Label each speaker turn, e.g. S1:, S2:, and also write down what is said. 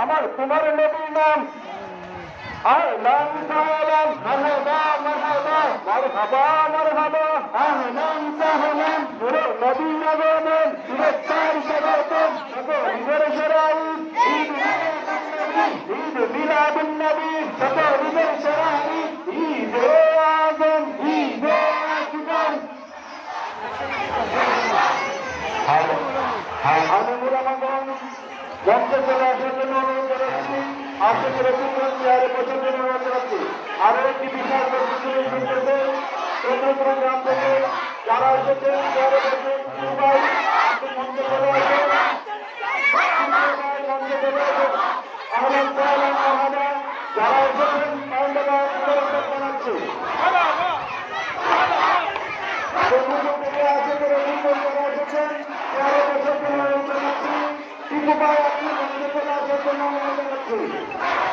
S1: আমার তোমার নবীর নাম আহলান সাহলান মারহাবা মারহাবা মারহাবা মারহাবা আহলান সাহলান নবী আগমন সুরক্ষার স্বাগতম মঞ্চে চলে আসার জন্য অনুরোধ জানাচ্ছি। আশিক রসুলগঞ্জ চেয়ারে বসার জন্য অনুরোধ জানাচ্ছি। আরও একটি বিশাল চন্দ্রপুর গ্রাম থেকে যারা এসেছেন, চেয়ারে বসেন আপনি চন্দ্রপুর থেকে আশিক রসুলগঞ্জ যারা এসেছেন চেয়ারে বসার জন্য অনুরোধ জানাচ্ছি টিপু ভাই আপনি মঞ্চে